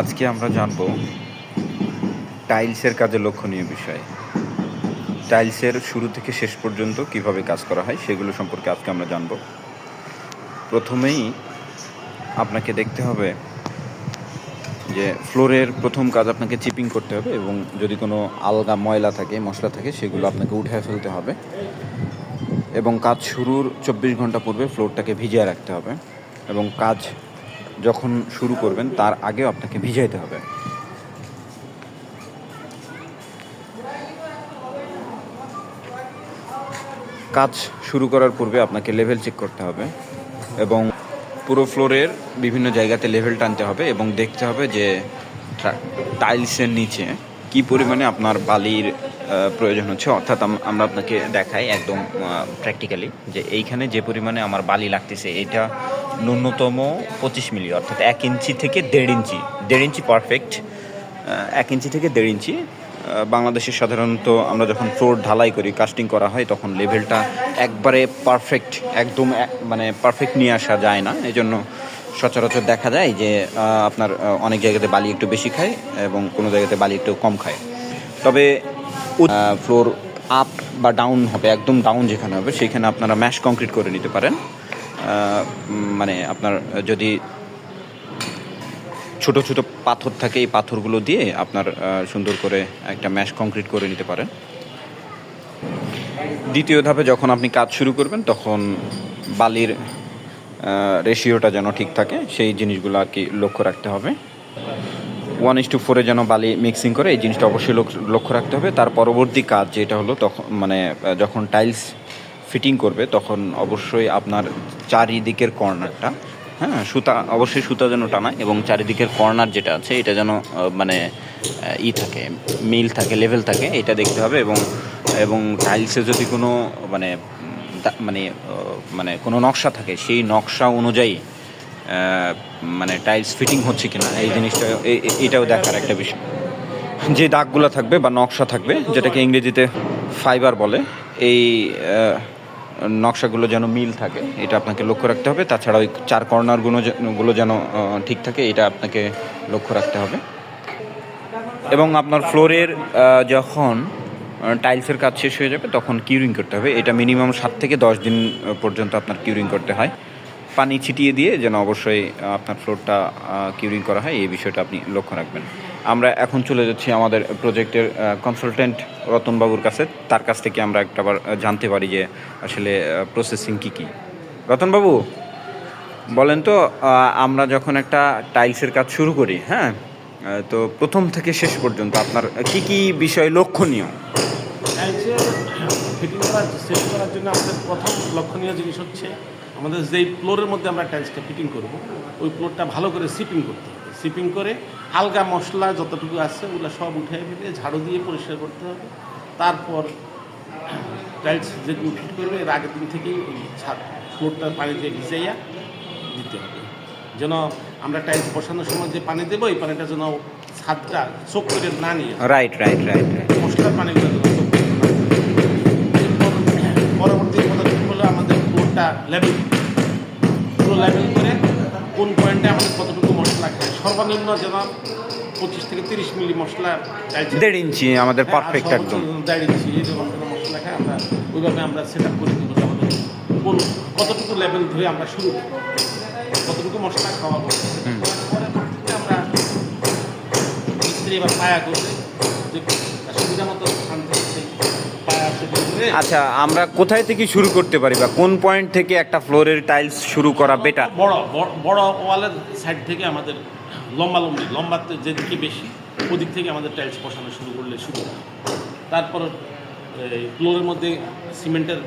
আজকে আমরা জানব টাইলসের কাজে লক্ষণীয় বিষয়। টাইলসের শুরু থেকে শেষ পর্যন্ত কীভাবে কাজ করা হয় সেগুলো সম্পর্কে আজকে আমরা জানব। প্রথমেই আপনাকে দেখতে হবে যে ফ্লোরের প্রথম কাজ আপনাকে চিপিং করতে হবে এবং যদি কোনো আলগা ময়লা থাকে, মশলা থাকে, সেগুলো আপনাকে উঠে ফেলতে হবে এবং কাজ শুরুর চব্বিশ ঘণ্টা পূর্বে ফ্লোরটাকে ভিজিয়ে রাখতে হবে এবং কাজ যখন শুরু করবেন, তার আগেও আপনাকে ভিজাইতে হবে। কাজ শুরু করার পূর্বে আপনাকে লেভেল চেক করতে হবে এবং পুরো ফ্লোরের বিভিন্ন জায়গাতে লেভেল টানতে হবে এবং দেখতে হবে যে টাইলসের নিচে কি পরিমাণে আপনার বালির প্রয়োজন হচ্ছে, অর্থাৎ আমরা আপনাকে দেখাই একদম প্র্যাকটিক্যালি যে এইখানে যে পরিমাণে আমার বালি লাগতেছে, এটা ন্যূনতম পঁচিশ মিলি, অর্থাৎ এক ইঞ্চি থেকে দেড় ইঞ্চি দেড় ইঞ্চি পারফেক্ট এক ইঞ্চি থেকে দেড় ইঞ্চি। বাংলাদেশে সাধারণত আমরা যখন ফ্লোর ঢালাই করি কাস্টিং করা হয়, তখন লেভেলটা একবারে পারফেক্ট একদম এক- মানে পারফেক্ট নিয়ে আসা যায় না। এই জন্য সচরাচর দেখা যায় যে আপনার অনেক জায়গাতে বালি একটু বেশি খায় এবং কোনো জায়গাতে বালি একটু কম খায়। তবে ফ্লোর আপ বা ডাউন হবে, একদম ডাউন যেখানে হবে, সেখানে আপনারা ম্যাশ কংক্রিট করে নিতে পারেন। মানে আপনার, যদি ছোট ছোট পাথর থাকে, এই পাথরগুলো দিয়ে আপনার সুন্দর করে একটা ম্যাশ কংক্রিট করে নিতে পারেন। দ্বিতীয় ধাপে যখন আপনি কাজ শুরু করবেন, তখন বালির রেশিওটা যেন ঠিক থাকে, সেই জিনিসগুলো আর কি লক্ষ্য রাখতে হবে। ওয়ান ইস টু ফোরে যেন বালি মিক্সিং করে, এই জিনিসটা অবশ্যই লক্ষ- লক্ষ্য রাখতে হবে। তার পরবর্তী কাজ যেটা হলো তখন মানে যখন টাইলস ফিটিং করবে, তখন অবশ্যই আপনার চারিদিকের কর্নারটা হ্যাঁ সুতা, অবশ্যই সুতা যেন টানা এবং চারিদিকের কর্নার যেটা আছে, এটা যেন মানে ই থাকে, মিল থাকে লেভেল থাকে, এটা দেখতে হবে এবং এবং টাইলসে যদি কোনো মানে মানে মানে কোনো নকশা থাকে, সেই নকশা অনুযায়ী মানে টাইলস ফিটিং হচ্ছে কিনা, এই জিনিসটা এটাও দেখার একটা বিষয়। যে দাগগুলো থাকবে বা নকশা থাকবে, যেটাকে ইংরেজিতে ফাইবার বলে, এই নকশাগুলো যেন মিল থাকে, এটা আপনাকে লক্ষ্য রাখতে হবে। তাছাড়া ওই চার কর্নারগুলো গুলো যেন ঠিক থাকে, এটা আপনাকে লক্ষ্য রাখতে হবে। এবং আপনার ফ্লোরের যখন টাইলসের কাজ শেষ হয়ে যাবে, তখন কিউরিং করতে হবে। এটা মিনিমাম সাত থেকে দশ দিন পর্যন্ত আপনার কিউরিং করতে হয়। পানি ছিটিয়ে দিয়ে যেন অবশ্যই আপনার ফ্লোরটা কিউরিং করা হয়, এই বিষয়টা আপনি লক্ষ্য রাখবেন। আমরা এখন চলে যাচ্ছি আমাদের প্রজেক্টের কনসালটেন্ট রতনবাবুর কাছে। তার কাছ থেকে আমরা একটাবার জানতে পারি যে আসলে প্রসেসিং কী কী। রতনবাবু, বলেন তো আমরা যখন একটা টাইলসের কাজ শুরু করি হ্যাঁ? তো প্রথম থেকে শেষ পর্যন্ত আপনার কি কি বিষয় লক্ষণীয়? টাইলসের ফিটিং করার, সেট করার জন্য আমাদের প্রথম লক্ষণীয় জিনিস হচ্ছে আমাদের যেই ফ্লোরের মধ্যে আমরা টাইলসটা ফিটিং করব ওই ফ্লোরটা ভালো করে সিপিং করতে হবে। সিপিং করে আলগা মশলা যতটুকু আছে ওগুলো সব উঠে ফেলে ঝাড়ু দিয়ে পরিষ্কার করতে হবে। তারপর টাইলস যেগুলো ফিট করবে এর আগের দিন থেকেই ওই ছাদ ফ্লোরটা পানি দিয়ে ভিজাইয়া দিতে হবে। যেন আমরা টাইলস বসানোর সময় যে পানি দেবো এই পানিটা যেন ছাদটা চোখ করে না নিয়ে রাইট রাইট রাইট মশলার পানিগুলো দেবো পরবর্তী পদক্ষেপ হলো আমাদের ফ্লোরটা লেভেল পুরো লেভেল করে কোন পয়েন্টে আমাদের কতটুকু মশলা খায় সর্বনিম্ন যেন পঁচিশ থেকে তিরিশ মিলি মশলা চাইছে। দেড় ইঞ্চি আমাদের পারফেক্ট একদম। দেড় ইঞ্চি এরকম মশলা খায় আমরা ওইভাবে আমরা সেট আপ করে দিব আমাদের কোন কতটুকু লেভেল ধরে আমরা শুরু কতটুকু মশলা খাওয়াবো। আমরা মিস্ত্রি এবার পায়া করবে আচ্ছা আমরা কোথায় থেকে শুরু করতে পারি বা কোন পয়েন্ট থেকে একটা ফ্লোরের টাইলস শুরু করা বেটার বড়, বড়- ওয়ালের সাইড থেকে আমাদের লম্বা লম্বি, লম্বাতে যেদিকে বেশি, ওদিক থেকে আমাদের টাইলস বসানো শুরু করলে শুরু তারপর ফ্লোরের মধ্যে সিমেন্টের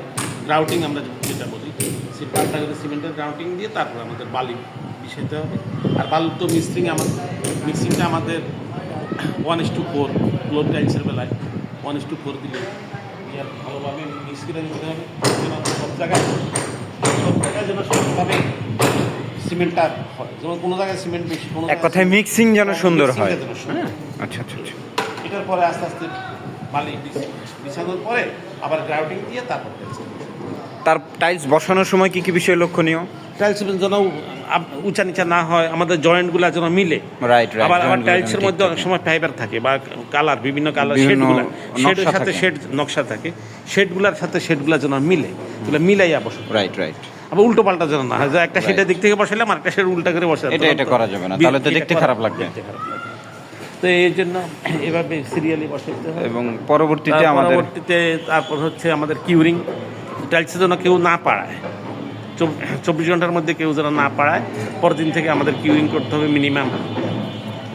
গ্রাউটিং আমরা যেটা বলি সেই পাল্টা করে সিমেন্টের গ্রাউটিং দিয়ে তারপর আমাদের বালি মিশাতে হবে। আর বালুর তো মিক্সিং আমাদের মিক্সিংটা আমাদের one is to four floor টাইলসের বেলায় ওয়ান ইস টু ফোর দিলে দিয়ে ভালোভাবে মিক্স করে দিতে হবে যেন সব জায়গায় সব জায়গায় যেন সবভাবে সিমেন্টটা হয়। যেমন কোনো জায়গায় সিমেন্ট বেশি কোনো এক কথায় মিক্সিং যেন সুন্দর হয়। যেন সুন্দর হ্যাঁ। আচ্ছা আচ্ছা আচ্ছা। এটার পরে আস্তে আস্তে বালি বিছানোর পরে আবার গ্রাউটিং দিয়ে তারপর তার টাইলস বসানোর সময় কি কি বিষয় লক্ষণীয়? টাইলস যেন উঁচা নিচা না হয় আমাদের জয়েন্টগুলো যেন মিলে। রাইট আবার আবার টাইলসের মধ্যে অনেক সময় ফাইবার থাকে বা কালার বিভিন্ন কালার শেডগুলো শেডের সাথে। শেড নকশা থাকে। শেডগুলোর সাথে শেডগুলো যেন মিলে এগুলো মিলাইয়া বসে রাইট রাইট আবার উল্টো পাল্টা যেন না হয় একটা শেডের দিক থেকে বসালাম আর একটা শেড উল্টা করে বসে এটা- এটা করা যাবে না, তাহলে তো দেখতে খারাপ লাগবে। তো এই জন্য এভাবে সিরিয়ালি বসাইতে হয়। এবং পরবর্তীতে আমাদের পরবর্তীতে তারপর হচ্ছে আমাদের কিউরিং টাইলসের জন্য কেউ না পাড়ায়। চব্বিশ ঘণ্টার মধ্যে কেউ যেন না পাড়ায় পরের দিন থেকে আমাদের কিউরিং করতে হবে মিনিমাম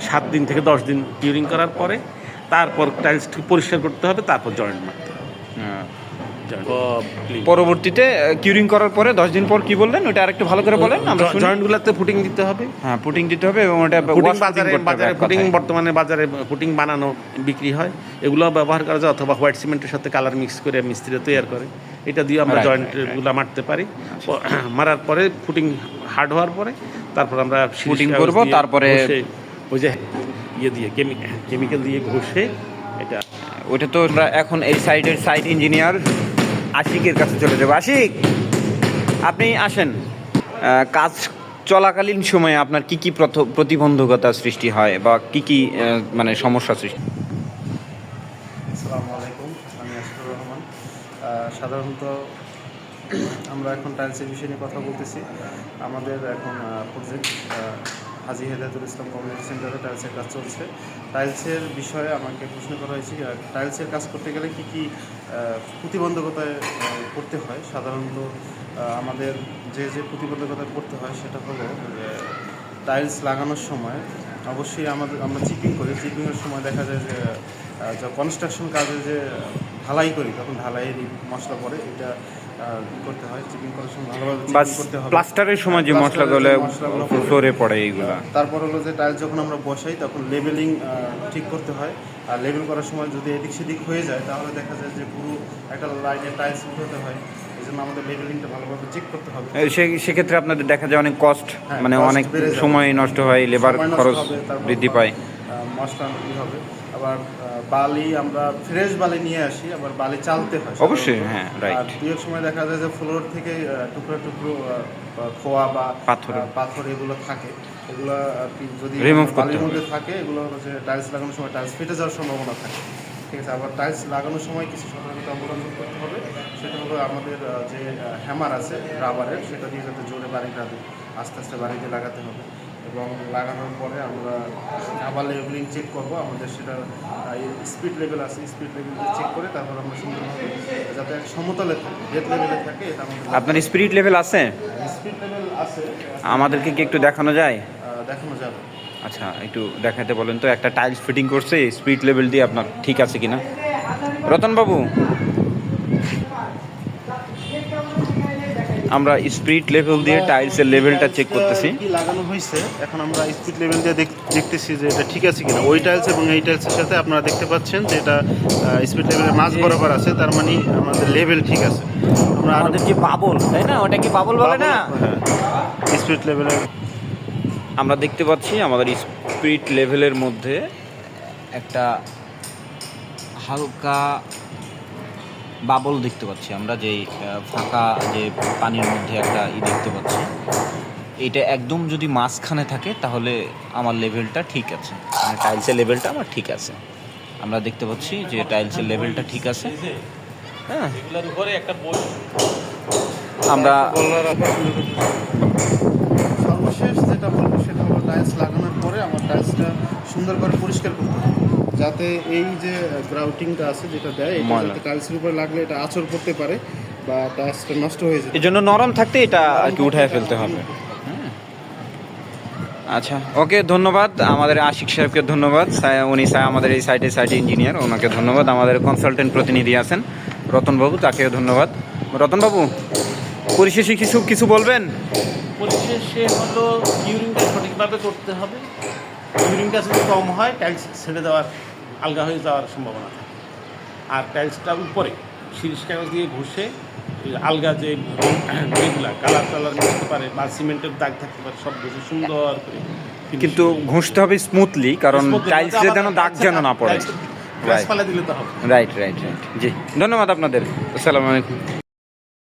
সাত দিন থেকে দশ দিন কিউরিং করার পরে, তারপর টাইলস পরিষ্কার করতে হবে, তারপর জয়েন্ট মারতে হবে হ্যাঁ। পরবর্তীতে কিউরিং করার পরে দশ দিন পর কি বললেন? ওটা আরেকটু ভালো করে বলেন আমরা। জয়েন্টগুলোতে ফুটিং দিতে হবে। হ্যাঁ ফুটিং দিতে হবে এবং ওটা বাজারে বাজারে কথায়। বর্তমানে বাজারে ফুটিং বানানো বিক্রি হয়। এগুলো ব্যবহার করা যায় অথবা হোয়াইট সিমেন্টের সাথে কালার মিক্স করে মিস্ত্রিরা তৈরি করে। এটা দিয়ে আমরা জয়েন্টগুলো মারতে পারি। মারার পরে ফুটিং হার্ড হওয়ার পরে তারপর আমরা কাগজ করব, তারপরে- ওই যে ইয়ে দিয়ে কেমিক্যাল দিয়ে ঘষে এটা ওইটা তো এখন এই সাইডের সাইড ইঞ্জিনিয়ার আশিকের কাছে চলে যাব। আশিক, আপনি আসেন। কাজ চলাকালীন সময়ে আপনার কি কি প্রতিবন্ধকতা সৃষ্টি হয় বা কি কি মানে সমস্যা সৃষ্টি আমি রহমান। সাধারণত আমরা এখন টাইলসের বিষয় নিয়ে কথা বলতেছি। আমাদের এখন প্রজেক্ট হাজি হেদায়তুল ইসলাম কমিউনিটি সেন্টারে টাইলসের কাজ চলছে। টাইলসের বিষয়ে আমাকে প্রশ্ন করা হয়েছে টাইলসের কাজ করতে গেলে কী কী প্রতিবন্ধকতায় পড়তে করতে হয়। সাধারণত আমাদের যে যে প্রতিবন্ধকতায় করতে হয় সেটা হলো যে, টাইলস লাগানোর সময় অবশ্যই আমাদের, আমরা চিপিং করি। চিপিংয়ের সময় দেখা যায় যা কনস্ট্রাকশন কাজে যে ঢালাই করি তখন ঢালাইয়ের মশলা পড়ে এটা করতে হয় চিকেন করার সময় ভালোভাবে করতে হবে। প্লাস্টারের সময় যে প্লাস্টারের মশলাগুলো। ফ্লোরে পড়ে এইগুলা। তারপর হলো যে টাইলস যখন আমরা বসাই তখন লেবেলিং ঠিক করতে হয়। আর লেবেল করার সময় যদি এদিক সেদিক হয়ে যায় তাহলে দেখা যায় যে পুরো একটা লাইনে টাইলস উঠাতে হয়। আমাদের লেবেলিংটা ভালোভাবে চেক করতে হবে। সেক্ষেত্রে আপনাদের দেখা যায় অনেক কস্ট হ্যাঁ, মানে অনেক সময় নষ্ট হয় লেবার খরচ বৃদ্ধি পায়। মশলা হবে। আবার বালি আমরা ফ্রেশ বালি নিয়ে আসি আবার বালি চালতে হয় অবশ্যই, হ্যাঁ, right. আর দু এক সময় দেখা যায় যে ফ্লোর থেকে টুকরো টুকরো খোয়া বা পাথর। পাথর এগুলো থাকে এগুলো যদি বালির। মধ্যে থাকে এগুলো হচ্ছে টাইলস লাগানোর সময় টাইলস ফেটে যাওয়ার সম্ভাবনা থাকে ঠিক আছে আবার টাইলস লাগানোর সময় কিছু সতর্কতা অবলম্বন করতে হবে সেটা হলো আমাদের যে হ্যামার আছে রাবারের সেটা দিয়ে যাতে জোরে বাড়িটা আস্তে আস্তে বাড়িতে লাগাতে হবে এবং লাগানোর পরে আমরা আবার লেভেলিং চেক করব। আমাদের সেটা স্পিড লেভেল আছে স্পিড লেভেল চেক করে তারপর আমরা সুন্দরভাবে যাতে সমতলে থাকে লেভেলে থাকে এটা আমাদের আপনার স্পিরিট লেভেল আছে? স্পিড লেভেল আছে আমাদেরকে কি একটু দেখানো যায়? দেখানো যাবে। আচ্ছা একটু দেখাতে বলেন তো একটা টাইলস ফিটিং করছে স্পিড লেভেল দিয়ে আপনার ঠিক আছে কিনা? রতন বাবু আমরা স্পিড লেভেল দিয়ে টাইলসের লেভেলটা চেক করতেছি। কি লাগানো হয়েছে? এখন আমরা স্পিড লেভেল দিয়ে দেখতেছি যে এটা ঠিক আছে কিনা। ওই টাইলস এবং এই টাইলসের সাথে আপনারা দেখতে পাচ্ছেন যে এটা স্পিড লেভেলের মাঝ বরাবর আছে। তার মানে আমাদের লেভেল ঠিক আছে। আমরা আরও আমাদের কি বাবল তাই না? ওটা কি বাবল বলে না? স্পিড লেভেলের আমরা দেখতে পাচ্ছি আমাদের স্পিড লেভেলের মধ্যে একটা হালকা বাবল দেখতে পাচ্ছি আমরা যে ফাঁকা যে পানির মধ্যে একটা ই দেখতে পাচ্ছি। এটা একদম যদি মাঝখানে থাকে, তাহলে আমার লেভেলটা ঠিক আছে। মানে টাইলসের লেভেলটা আমার ঠিক আছে। আমরা দেখতে পাচ্ছি যে টাইলসের লেভেলটা ঠিক আছে। হ্যাঁ। আমরা সর্বশেষ যেটা বলব সেটা হলো টাইলস লাগানোর পরে আমার টাইলসটা সুন্দর করে পরিষ্কার করতে হবে। যাতে এই যে গ্রাউটিংটা আছে যেটা দেয় এটা। যাতে টাইলসের উপরে লাগলে এটা আচর করতে পারে বা টাইলসটা নষ্ট হয়ে যায় এই জন্য নরম থাকতে এটা আর কি উঠায় ফেলতে হবে। হুম। আচ্ছা ওকে ধন্যবাদ। আমাদের আশিক সাহেবকে ধন্যবাদ। উনি আমাদের এই সাইটে সাইটে ইঞ্জিনিয়ার ওনাকে ধন্যবাদ। আমাদের কনসালটেন্ট প্রতিনিধি আছেন রতনবাবু তাকেও ধন্যবাদ। রতনবাবু পরিশেষে কিছু কিছু বলবেন? পরিশেষে হলো কিউরিংটা সঠিকভাবে করতে হবে। কিউরিংটা যদি কম হয় টাইলস ছেড়ে দেওয়ার আলগা হয়ে যাওয়ার সম্ভাবনা থাকে। আর টাইলসটা উপরে শিরিষ কাগজ দিয়ে ঘষে আলগা যে যেগুলা কালার টালার মিশতে পারে বা সিমেন্টের দাগ থাকতে পারে সব ঘষে সুন্দর করে কিন্তু ঘুষতে হবে স্মুথলি কারণ টাইলসে যেন দাগ যেন না পড়ে। টাইলসে দিলে তো হবে। রাইট রাইট রাইট জি ধন্যবাদ আপনাদের। আসসালামু আলাইকুম।